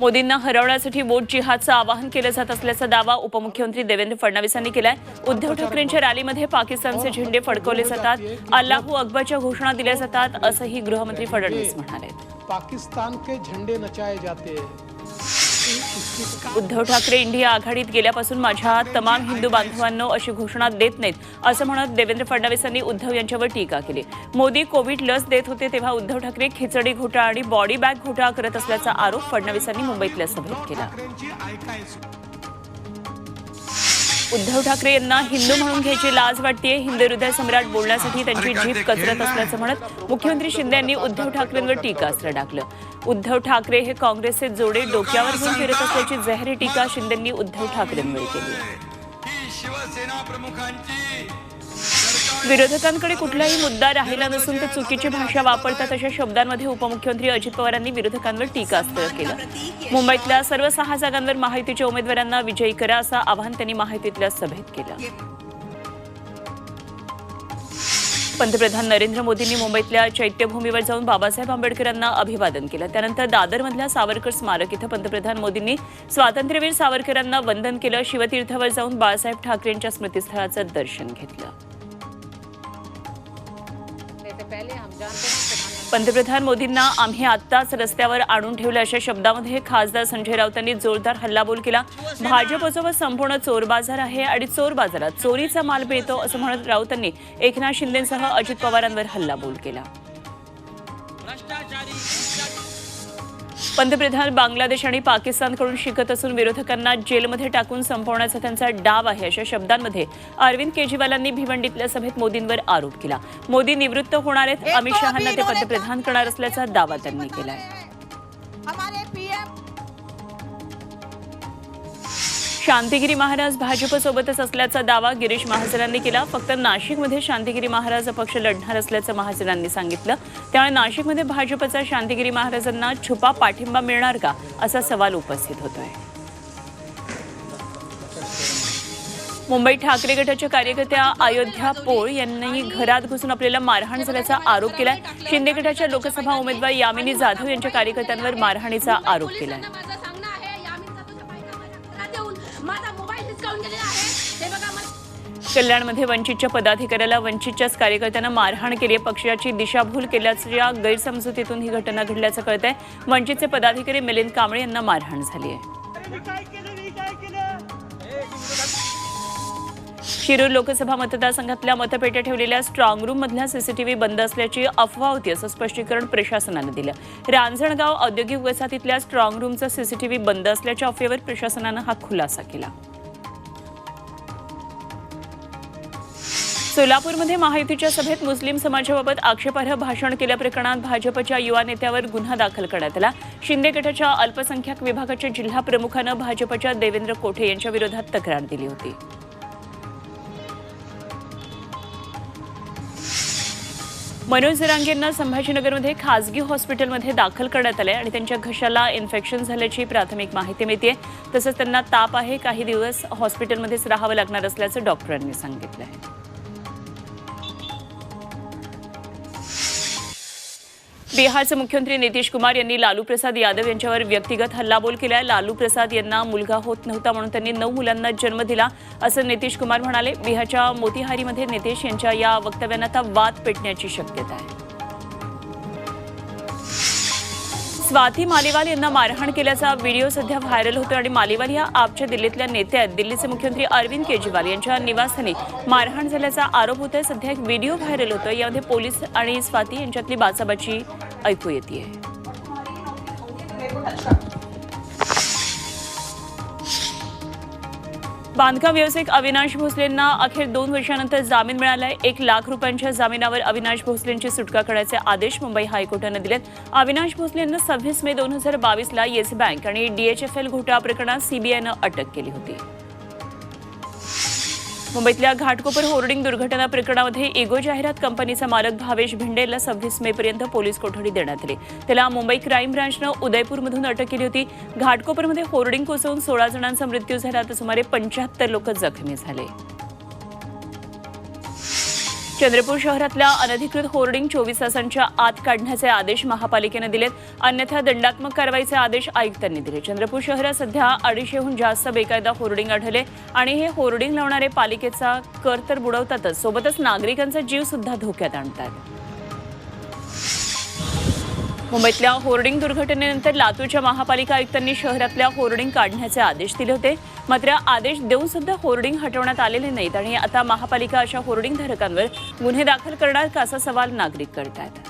मोदींना हरवण्यासाठी वोट जिहादचं आवाहन केलं जात असल्याचा दावा उपमुख्यमंत्री देवेंद्र फडणवीसांनी केलाय. उद्धव ठाकरेंच्या रॅलीमध्ये पाकिस्तानचे झेंडे फडकवले जातात. अल्लाहू अकबरच्या घोषणा दिल्या जातात असंही गृहमंत्री फडणवीस म्हणाले. पाकिस्तान के झंडे नचाए जाते. हैं उद्धव ठाकरे इंडिया आघाडीत गेल्यापासून माझ्या तमाम हिंदू बांधवांनो अशी घोषणा देत नाहीत असं म्हणत देवेंद्र फडणवीसांनी उद्धव यांच्यावर टीका केली. मोदी कोविड लस देत होते तेव्हा उद्धव ठाकरे खिचडी घोटाळा आणि बॉडी बॅग घोटाळा करत असल्याचा आरोप फडणवीसांनी मुंबईतल्या सभेत केला. उद्धव ठाकरे यांना हिंदू म्हणून घ्यायची लाज वाटतेय. हिंदू हृदय सम्राट बोलण्यासाठी त्यांची जीभ कचरत असल्याचं म्हणत मुख्यमंत्री शिंदे यांनी उद्धव ठाकरेंवर टीकास्त्र टाकलं. उद्धव ठाकरे हे काँग्रेसचे जोडे डोक्यावर घेऊन फिरत असल्याची जाहीर टीका शिंदेंनी उद्धव ठाकरेंवर केली. शिवसेना प्रमुखांची विरोधकांकडे कुठलाही मुद्दा राहिला नसून ते चुकीची भाषा वापरतात अशा शब्दांमध्ये उपमुख्यमंत्री अजित पवारांनी विरोधकांवर टीकास्त्र केलं. मुंबईतल्या सर्व सहा जागांवर महायुतीच्या उमेदवारांना विजयी करा असं आवाहन त्यांनी महायुतीतल्या सभेत केलं. पंतप्रधान नरेंद्र मोदींनी मुंबईतल्या चैत्यभूमीवर जाऊन बाबासाहेब आंबेडकरांना अभिवादन केलं. त्यानंतर दादरमधल्या सावरकर स्मारक इथं पंतप्रधान मोदींनी स्वातंत्र्यवीर सावरकरांना वंदन केलं. शिवतीर्थावर जाऊन बाळासाहेब ठाकरेंच्या स्मृतीस्थळाचं दर्शन घेतलं. पंतप्रधान मोदींना आम्ही आत्ताच रस्त्यावर आणून ठेवलं. अशा शब्दामध्ये खासदार संजय राऊतांनी जोरदार हल्लाबोल केला. भाजपसोबत संपूर्ण चोर बाजार आहे आणि चोर बाजारात चोरीचा माल मिळतो असं म्हणत राऊतांनी एकनाथ शिंदेसह अजित पवारांवर हल्लाबोल केला. पंतप्रधान बांगलादेश आणि पाकिस्तानकडून शिकत असून विरोधकांना जेलमध्ये टाकून संपवण्याचा त्यांचा डाव आहे अशा शब्दांमध्ये अरविंद केजरीवालांनी भिवंडीतल्या सभेत मोदींवर आरोप केला. मोदी निवृत्त होणार आहेत. अमित शहांना ते पंतप्रधान करणार असल्याचा दावा त्यांनी केलाय. शांतिगिरी महाराज भाजपसोबतच असल्याचा दावा गिरीश महाजनांनी केला. फक्त नाशिकमध्ये शांतिगिरी महाराज अपक्ष लढणार असल्याचं महाजनांनी सांगितलं. त्यामुळे नाशिकमध्ये भाजपचा शांतिगिरी महाराजांना छुपा पाठिंबा मिळणार का? असा सवाल उपस्थित होतोय. मुंबई ठाकरे गटाच्या कार्यकर्त्या अयोध्या पोळ यांनी घरात घुसून आपल्याला मारहाण झाल्याचा आरोप केलाय. शिंदे गटाच्या लोकसभा उमेदवार यामिनी जाधव यांच्या कार्यकर्त्यांवर मारहाणीचा आरोप केलाय. कल्याणमध्ये वंचितच्या पदाधिकाऱ्याला वंचितच्याच कार्यकर्त्यांना मारहाण केली आहे. पक्षाची दिशाभूल केल्याच्या गैरसमजुतीतून ही घटना घडल्याचं कळत आहे वंचितचे पदाधिकारी मिलिंद कांबळे यांना मारहाण झाली आहे. शिरूर लोकसभा मतदारसंघातल्या मतपेट्या ठेवलेल्या स्ट्रॉंग रूम मधल्या सीसीटीव्ही बंद असल्याची अफवा होती असं स्पष्टीकरण प्रशासनानं दिलं. रांजणगाव औद्योगिक वसाहतीतल्या स्ट्रॉंग रूमचं सीसीटीव्ही बंद असल्याच्या अफवेवर प्रशासनानं हा खुलासा केला. सोलापूरमध्ये महायुतीच्या सभेत मुस्लिम समाजाबाबत आक्षेपार्ह भाषण केल्याप्रकरणात भाजपच्या युवा नेत्यावर गुन्हा दाखल करण्यात आला. शिंदे गटाच्या अल्पसंख्याक विभागाच्या जिल्हा प्रमुखानं भाजपच्या देवेंद्र कोठे यांच्या विरोधात तक्रार दिली होती. मनोज जरांगेंना संभाजीनगरमध्ये खासगी हॉस्पिटलमध्ये दाखल करण्यात आले आणि त्यांच्या घशाला इन्फेक्शन झाल्याची प्राथमिक माहिती मिळते तसंच त्यांना ताप आहे काही दिवस हॉस्पिटलमध्येच राहावं लागणार असल्याचं डॉक्टरांनी सांगितलं आहे बिहारचे मुख्यमंत्री नितीश कुमार यांनी लालू प्रसाद यादव यांच्यावर व्यक्तिगत हल्लाबोल केला लालू प्रसाद यांना मुलगा होत नव्हता म्हणून त्यांनी नऊ मुलांना जन्म दिला असं नितीश कुमार म्हणाले. बिहारच्या मोतीहारीमध्ये नितीश यांच्या या वक्तव्यानं आता वाद पेटण्याची शक्यता आहे. स्वाती मालिवाल यांना मारहाण केल्याचा व्हिडिओ सध्या व्हायरल होतो आणि मालिवाल या आपच्या दिल्लीतल्या नेत्या आहेत. दिल्लीचे मुख्यमंत्री अरविंद केजरीवाल यांच्या निवासस्थानी मारहाण झाल्याचा आरोप होतोय. सध्या एक व्हिडिओ व्हायरल होतोय. यामध्ये पोलीस आणि स्वाती यांच्यातली बाचाबाची ऐकू येते बांधकाम व्यावसायिक अविनाश भोसलेंना अखेर दोन वर्षानंतर जामीन मिळालाय. एक लाख रुपयांच्या जामिनावर अविनाश भोसलेंची सुटका करण्याचे आदेश मुंबई हायकोर्टानं दिलेत. अविनाश भोसलेंना सव्वीस मे दोन हजार बावीसला येस बँक आणि डीएचएफएल घोटाळा प्रकरणात सीबीआयनं अटक केली होती. मुंबईतल्या घाटकोपर होर्डिंग दुर्घटना प्रकरणामध्ये इगो जाहिरात कंपनीचा मालक भावेश भिंडेला सव्वीस मे पर्यंत पोलीस कोठडी देण्यात आली. त्याला मुंबई क्राईम ब्रांचनं उदयपूरमधून अटक केली होती. घाटकोपरमध्ये होर्डिंग कोसळून सोळा जणांचा मृत्यू झाला तर सुमारे पंच्याहत्तर लोक जखमी झाले. चंद्रपूर शहरातल्या अनधिकृत होर्डिंग चोवीस तासांच्या आत काढण्याचे आदेश महापालिकेनं दिलेत. अन्यथा दंडात्मक कारवाईचे आदेश आयुक्तांनी दिले. चंद्रपूर शहरात सध्या अडीचशेहून जास्त बेकायदा होर्डिंग आढळले आणि हे होर्डिंग लावणारे पालिकेचा कर तर बुडवतातच. सोबतच नागरिकांचा जीव सुद्धा धोक्यात आणतात मुंबईतल्या होर्डिंग दुर्घटनेनंतर लातूरच्या महापालिका आयुक्तांनी शहरातल्या होर्डिंग काढण्याचे आदेश दिले होते. मात्र आदेश देऊन सुद्धा होर्डिंग हटवण्यात आलेले नाहीत आणि आता महापालिका अशा होर्डिंग धारकांवर गुन्हे दाखल करणार का असा सवाल नागरिक करतात